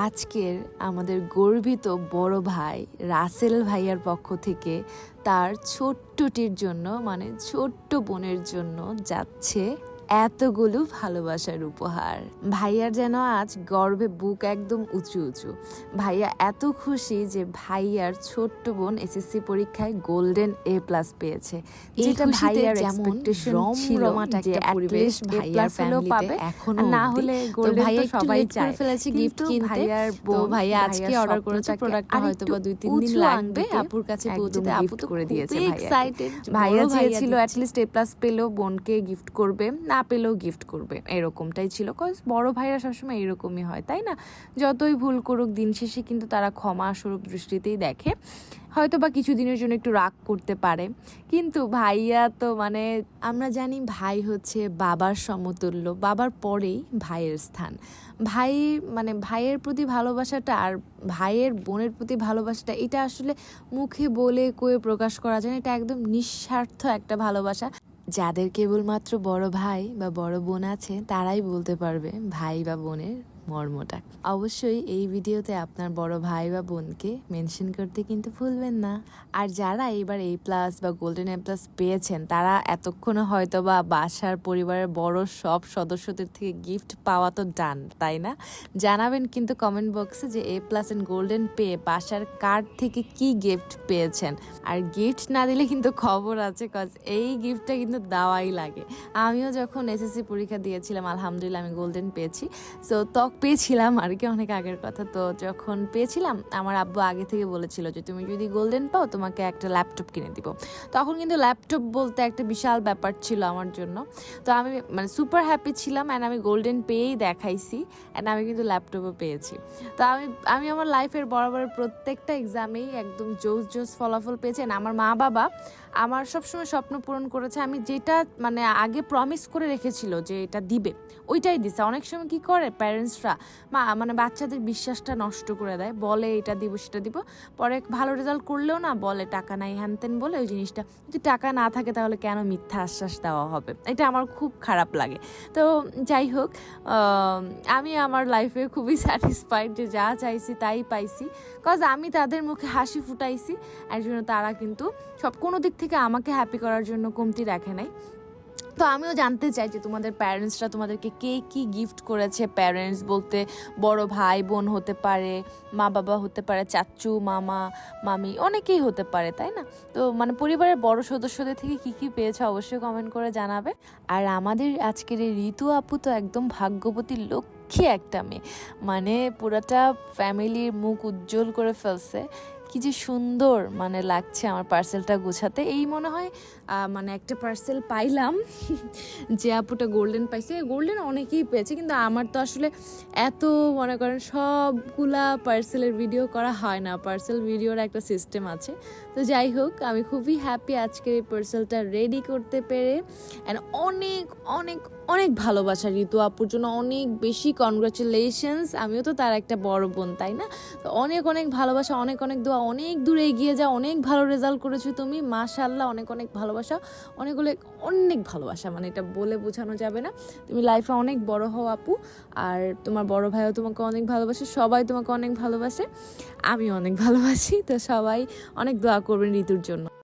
আজকের আমাদের গর্বিত বড় ভাই রাসেল ভাইয়ার পক্ষ থেকে তার ছোট্টটির জন্য মানে ছোট্ট বোনের জন্য যাচ্ছে এতগুলো ভালোবাসার উপহার। ভাইয়ার যেন আজ গর্বে বুক একদম উঁচু উঁচু। ভাইয়া এত খুশি যে ভাইয়ার ছোট্ট বোন এসএসসি পরীক্ষায় গোল্ডেন এ প্লাস পেয়েছে। যেটা ভাইয়ার এক্সপেকটেশন ছিল যে ভাইয়ার ফ্যামিলিতে ফ্যামিলিতে এখনও না হলে তো সবাই চায়। ফেলেছে গিফট কিনতে ভাইয়ার বোন, ভাইয়া আজকে অর্ডার করেছে প্রোডাক্টটা হয়তো বা দুই তিন দিন লাগবে। আপুর কাছে পৌঁছতে আপু তো করে দিয়েছে ভাইয়া ভাইয়া চেয়েছিল অ্যাটলিস্ট এ প্লাস পেলেও বোনকে গিফট করবে। না পেলেও গিফট করবে এরকমটাই ছিল। কজ বড় ভাইরা সবসময় এরকমই হয়, তাই না? যতই ভুল করুক, দিন শেষে কিন্তু তারা ক্ষমা স্বরূপ দৃষ্টিতেই দেখে। হয়তো বা কিছুদিনের জন্য একটু রাগ করতে পারে। কিন্তু ভাইয়া তো মানে আমরা জানি ভাই হচ্ছে বাবার সমতুল্য। বাবার পরেই ভাইয়ের স্থান। ভাই মানে ভাইয়ের প্রতি ভালোবাসাটা আর ভাইয়ের বোনের প্রতি ভালোবাসাটা, এটা আসলে মুখে বলে, কয়ে প্রকাশ করা যায় না। এটা একদম নিঃস্বার্থ একটা ভালোবাসা। যাদের কেবলমাত্র বড় ভাই বা বড় বোন আছে তারাই বলতে পারবে ভাই বা বোনের মর্মটা। অবশ্যই এই ভিডিওতে আপনার বড় ভাই বা বোনকে মেনশন করতে কিন্তু ভুলবেন না। আর যারা এবার এই প্লাস বা গোল্ডেন এ প্লাস পেয়েছেন, তারা এতক্ষণে হয়তো বা বাসার পরিবারের বড় সব সদস্যদের থেকে গিফট পাওয়া তো ডান তাই না? জানাবেন কিন্তু কমেন্ট বক্সে যে এ প্লাস এন্ড গোল্ডেন পেয়ে বাসার কার্ড থেকে কি গিফট পেয়েছেন। আর গিফট না দিলে কিন্তু খবর আছে কজ এই গিফটটা কিন্তু দেওয়াই লাগে। আমিও যখন এসএসসি পরীক্ষা দিয়েছিলাম, আলহামদুলিল্লাহ আমি গোল্ডেন পেয়েছি। সো ত্বক পেয়েছিলাম আর কি অনেক আগের কথা। তো যখন পেয়েছিলাম, আমার আব্বু আগে থেকে বলেছিল যে, তুমি যদি গোল্ডেন পাও, তোমাকে একটা ল্যাপটপ কিনে দিব। তখন কিন্তু ল্যাপটপ বলতে একটা বিশাল ব্যাপার ছিল আমার জন্য। তো আমি মানে সুপার হ্যাপি ছিলাম অ্যান্ড আমি গোল্ডেন পেয়েই দেখাইছি অ্যান্ড আমি কিন্তু ল্যাপটপও পেয়েছি। তো আমি আমি আমার লাইফের বরাবর প্রত্যেকটা এক্সামেই একদম জোস জোস ফলাফল পেয়েছি and আমার মা বাবা আমার সবসময় স্বপ্ন পূরণ করেছে। আমি যেটা মানে আগে প্রমিস করে রেখেছিল যে এটা দিবে, ওইটাই দিছে। অনেক সময় কি করে প্যারেন্টসরা মা মানে বাচ্চাদের বিশ্বাসটা নষ্ট করে দেয়। বলে এটা দিব, সেটা দিব। পরে ভালো রেজাল্ট করলেও না বলে, টাকা নাই হ্যান ত্যান বলে ওই জিনিসটা। যদি টাকা না থাকে তাহলে কেন মিথ্যা আশ্বাস দেওয়া হবে? এটা আমার খুব খারাপ লাগে। তো যাই হোক আমি আমার লাইফে খুবই স্যাটিসফাইড যে যা চাইছি তাই পাইছি। কজ আমি তাদের মুখে হাসি ফুটাইছি। এর জন্য তারা কিন্তু সব কোনো দিক থেকে আমাকে হ্যাপি করার জন্য কমতি রাখে নাই। তো আমিও জানতে চাই যে তোমাদের প্যারেন্টসরা তোমাদেরকে কে কি গিফট করেছে প্যারেন্টস বলতে? বড় ভাই বোন হতে পারে, মা বাবা হতে পারে চাচ্চু মামা, মামি, অনেকেই হতে পারে, তাই না? তো মানে পরিবারের বড় সদস্যদের থেকে কি কি পেয়েছে অবশ্যই কমেন্ট করে জানাবে। আর আমাদের আজকের এই ঋতু আপু তো একদম ভাগ্যবতী লক্ষ্মী একটা মেয়ে। মানে পুরাটা ফ্যামিলির মুখ উজ্জ্বল করে ফেলছে। কি যে সুন্দর মানে লাগছে আমার পার্সেলটা গোছাতে। এই মনে হয় মানে একটা পার্সেল পাইলাম, যে আপুটা গোল্ডেন পাইছে। গোল্ডেন অনেকেই পেয়েছে, কিন্তু আমার তো আসলে এত মনে করেন সবগুলা পার্সেলের ভিডিও করা হয় না। পার্সেল ভিডিওর একটা সিস্টেম আছে। তো যাই হোক, আমি খুবই হ্যাপি আজকের এই পার্সেলটা রেডি করতে পেরে। অ্যান্ড অনেক অনেক অনেক ভালোবাসা, ঋতু আপুর জন্য অনেক বেশি কনগ্রাচুলেশনস আমিও তো তার একটা বড় বোন, তাই না? তো অনেক অনেক ভালোবাসা, অনেক অনেক দোয়া, অনেক দূরে এগিয়ে যা অনেক ভালো রেজাল্ট করেছ তুমি। মাশাল্লাহ অনেক অনেক ভালোবাসা, অনেক অনেক অনেক ভালোবাসা মানে এটা বলে বোঝানো যাবে না। তুমি লাইফে অনেক বড় হও আপু, আর তোমার বড় ভাইও তোমাকে অনেক ভালোবাসে, সবাই তোমাকে অনেক ভালোবাসে আমি অনেক ভালোবাসি। তো সবাই অনেক দোয়া করবেন ঋতুর জন্য।